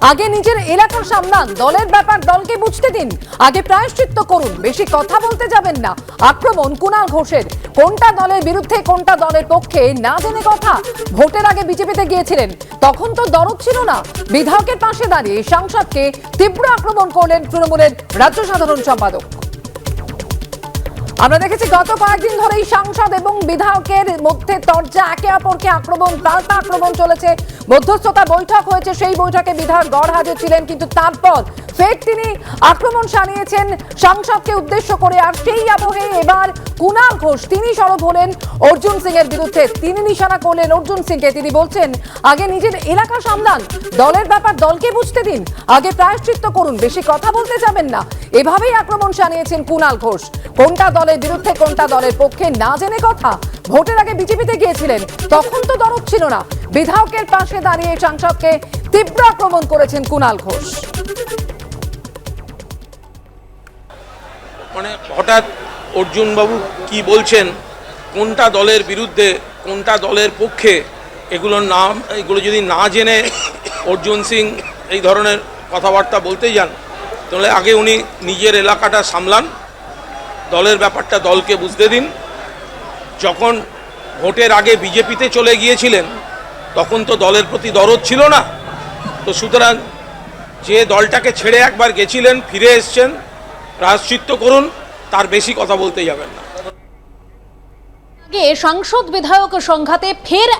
আগে নিজের এলাকা সামলান, দলের ব্যাপার দলকে বুঝতে দিন। আগে প্রায়শ্চিত্ত করুন, বেশি কথা বলতে যাবেন না। আক্রমণ কুণাল ঘোষের, কোনটা দলের বিরুদ্ধে, কোনটা দলের পক্ষে, না জেনে কথা। ভোটের আগে বিজেপিতে গিয়েছিলেন, তখন তো দরদ ছিল না। বিধায়কের পাশে দাঁড়িয়ে সাংসদকে তীব্র আক্রমণ করলেন তৃণমূলের রাজ্য সাধারণ সম্পাদক। আমরা দেখেছি গত কয়েকদিন ধরেই সাংসদ এবং বিধায়কের মধ্যে তর্জা, একে অপরকে আক্রমণ, পাল্টা আক্রমণ চলেছে। মধ্যস্থতা বৈঠক হয়েছে, সেই বৈঠকে বিধায়ক গড় হাজির ছিলেন, কিন্তু তারপর ফের তিনি আক্রমণ সানিয়েছেন সাংসদকে উদ্দেশ্য করে আর সেই আবহে এবার কুণাল ঘোষ, তিনি সরব হলেন। অর্জুন সিং এর বিরুদ্ধে তিনি নিশানা করলেন। অর্জুন সিংকে তিনি বলছেন, আগে নিজের এলাকা সামলান, দলের ব্যাপার দলকে বুঝতে দিন, আগে প্রায়শ্চিত্ত করুন, বেশি কথা বলতে যাবেন না। এভাবেই আক্রমণ সানিয়েছেন কুণাল ঘোষ। কোনটা দলের বিরুদ্ধে কোনটা দলের পক্ষে না জেনে কথা? ভোটের আগে বিজেপিতে গিয়েছিলেন, তখন তো দরদ ছিল না। বিধায়কের পাশে দাঁড়িয়ে সাংসদকে তীব্র আক্রমণ করেছেন কুণাল ঘোষ। মানে হঠাৎ অর্জুনবাবু কি বলছেন? কোনটা দলের বিরুদ্ধে, কোনটা দলের পক্ষে? এগুলোর নাম এগুলো যদি না জেনে অর্জুন সিং এই ধরনের কথাবার্তা বলতে যান, তাহলে আগে উনি নিজের এলাকাটা সামলান। দলের ব্যাপারটা দলকে বুঝতে দিন। যখন ভোটের আগে বিজেপিতে চলে গিয়েছিলেন, তখন তো দলের প্রতি দরদ ছিল না। তো সুতরাং যে দলটাকে ছেড়ে একবার গেছিলেন, ফিরে এসছেন, প্রায়শ্চিত্ত করুন, তার বেশি কথা বলতে যাবেন না। আগে সাংসদ বিধায়ক সংঘাতে ফের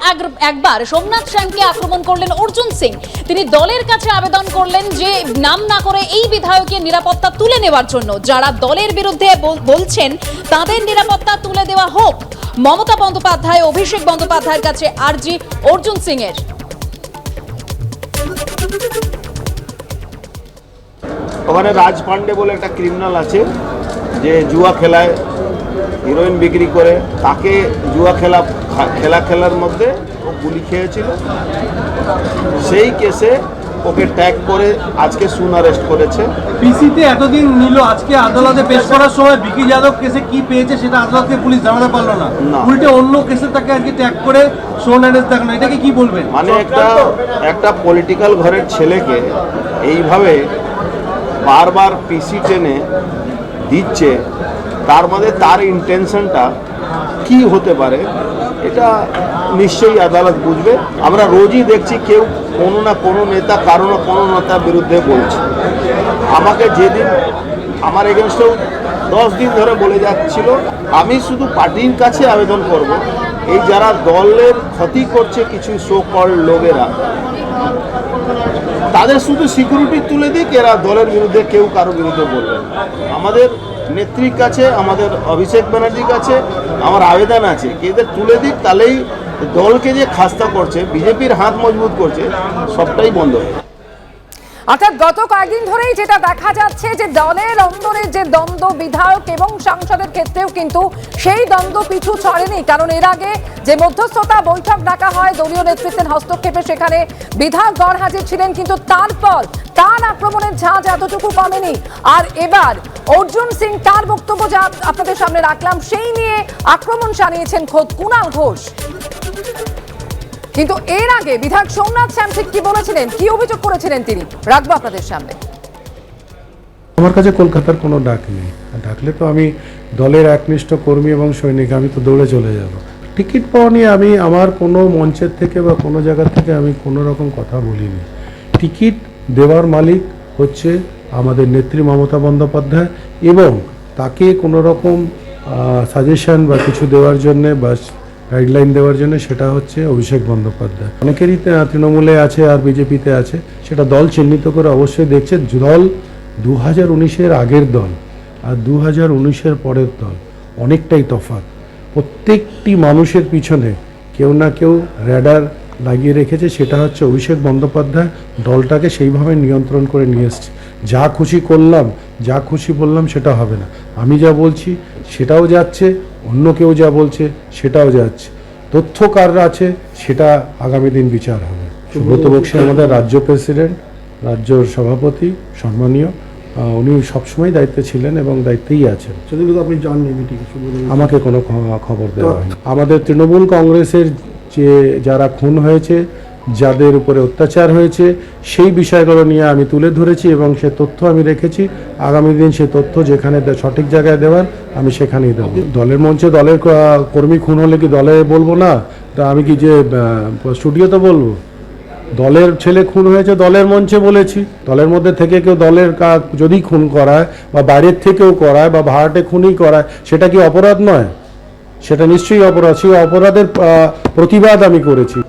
একবার সোমনাথ শ্যামকে আক্রমণ করলেন অর্জুন সিং। তিনি দলের কাছে আবেদন করলেন যে নাম না করে এই বিধায়কের নিরাপত্তা তুলে নেওয়ার জন্য। যারা দলের বিরুদ্ধে বলছেন তাদের নিরাপত্তা তুলে দেওয়া হোক। মমতা বন্দ্যোপাধ্যায়, অভিষেক বন্দ্যোপাধ্যায়ের কাছে আরজি অর্জুন সিং এর ওখানে রাজ পান্ডে বলে একটা ক্রিমিনাল আছে, যে জুয়া খেলায় হিরোইন বিক্রি করে তাকে জুয়া খেলা খেলা খেলার মধ্যে ও গুলি খেয়েছিল। সেই কেসে ওকে ট্যাগ করে আজকে সুন অ্যারেস্ট করেছে। পিসিতে এতদিন নিল আজকে আদালতে পেশ করার সময় বিকি যাদব কেসে কি পেয়েছে সেটা আদালতকে পুলিশ জানাতে পারল না। না। উল্টে অন্য কেসে তাকে আজকে ট্যাগ করে সোন অ্যারেস্ট দেখানো। এটাকে কি বলবেন? মানে একটা একটা পলিটিক্যাল ঘরের ছেলেকে এইভাবে বারবার পিসি টেনে দিচ্ছে তার মধ্যে তার ইন্টেনশনটা কি হতে পারে, এটা নিশ্চয়ই আদালত বুঝবে। আমরা রোজই দেখছি কেউ কোনো না কোনো নেতা, কারও না কোনো নেতার বিরুদ্ধে বলছে। আমাকে যেদিন আমার এগেনস্টেও দশ দিন ধরে বলে যাচ্ছিল, আমি শুধু পার্টির কাছে আবেদন করব। এই যারা দলের ক্ষতি করছে কিছু শো কল লোকেরা তাদের শুধু সিকিউরিটি তুলে দিক, এরা দলের বিরুদ্ধে কেউ কারও বিরুদ্ধে বলবে আমাদের নেত্রীর কাছে, আমাদের অভিষেক ব্যানার্জির কাছে আমার আবেদন আছে কি এদের তুলে দিক, তাহলেই দলকে যে খাস্তা করছে, বিজেপির হাত মজবুত করছে, সবটাই বন্ধ হয়ে। অর্থাৎ গত কয়েকদিন ধরেই যেটা দেখা যাচ্ছে যে দলের অন্দরের যে দ্বন্দ্ব বিধায়ক এবং সাংসদের ক্ষেত্রেও কিন্তু সেই দ্বন্দ্ব পিছু ছড়েনি। কারণ এর আগে যে মধ্যস্থতা বৈঠক ডাকা হয়, দলীয় নেতৃত্বের হস্তক্ষেপে সেখানে বিধায়ক গড় হাজির ছিলেন, কিন্তু তারপর তার আক্রমণের ঝাঁজ এতটুকু কমেনি। আর এবার অর্জুন সিং তার বক্তব্য যা আপনাদের সামনে রাখলাম, সেই নিয়ে আক্রমণ জানিয়েছেন খোদ কুণাল ঘোষ। কিন্তু এর আগে বিধায়ক সোমনাথ শ্যাম ঠিক কি বলেছিলেন? কি অভিযোগ করেছিলেন তিনি? রাখব আপনাদের সামনে। আমার কাছে কলকাতার কোনো ডাক নেই। ডাকলে তো আমি দলের একনিষ্ঠ কর্মী এবং সৈনিক, আমি তো দৌড়ে চলে যাব। টিকিট পাওয়া নিয়ে আমি আমার কোনো মঞ্চের থেকে বা কোনো জায়গা থেকে আমি কোনো রকম কথা বলিনি। টিকিট দেওয়ার মালিক হচ্ছে আমাদের নেত্রী মমতা বন্দ্যোপাধ্যায় এবং তাকে কোনো রকম সাজেশন বা কিছু দেওয়ার জন্যে বা গাইডলাইন দেওয়ার জন্য সেটা হচ্ছে অভিষেক বন্দ্যোপাধ্যায়। অনেকেরই তৃণমূলে আছে আর বিজেপিতে আছে, সেটা দল চিহ্নিত করে অবশ্যই দেখছে দল দু হাজার উনিশের আগের দল আর দু হাজার উনিশের পরের দল অনেকটাই তফাৎ। প্রত্যেকটি মানুষের পিছনে কেউ না কেউ র্যাডার লাগিয়ে রেখেছে, সেটা হচ্ছে অভিষেক বন্দ্যোপাধ্যায় দলটাকে সেইভাবে নিয়ন্ত্রণ করে নিয়ে এসছে। যা খুশি করলাম যা খুশি বললাম সেটা হবে না। আমি যা বলছি সেটাও যাচ্ছে অন্য কেউ যা বলছে সেটাও যাচ্ছে। তথ্য কার আছে সেটা আগামী দিন বিচার হবে। সুব্রত বক্সী আমাদের রাজ্য প্রেসিডেন্ট রাজ্য সভাপতি সম্মানীয় উনি সবসময় দায়িত্বে ছিলেন এবং দায়িত্বেই আছেন। আপনি জাননি আমাকে কোনো খবর দেওয়া হয়নি। আমাদের তৃণমূল কংগ্রেসের যে যারা খুন হয়েছে যাদের উপরে অত্যাচার হয়েছে, সেই বিষয়গুলো নিয়ে আমি তুলে ধরেছি এবং সে তথ্য আমি রেখেছি। আগামী দিন সে তথ্য যেখানে সঠিক জায়গায় দেওয়ার আমি সেখানেই দেবো। দলের মঞ্চে দলের কর্মী খুন হলে কি দলে বলব না? তা আমি কি যে স্টুডিওতে বলব? দলের ছেলে খুন হয়েছে দলের মঞ্চে বলেছি। দলের মধ্যে থেকে কেউ দলের কা- যদি খুন করায় বা বাইরের থেকেও করায় বা ভাড়াটে খুনই করায়, সেটা কি অপরাধ নয়? সেটা নিশ্চয়ই অপরাধ। সেই অপরাধের প্রতিবাদ আমি করেছি।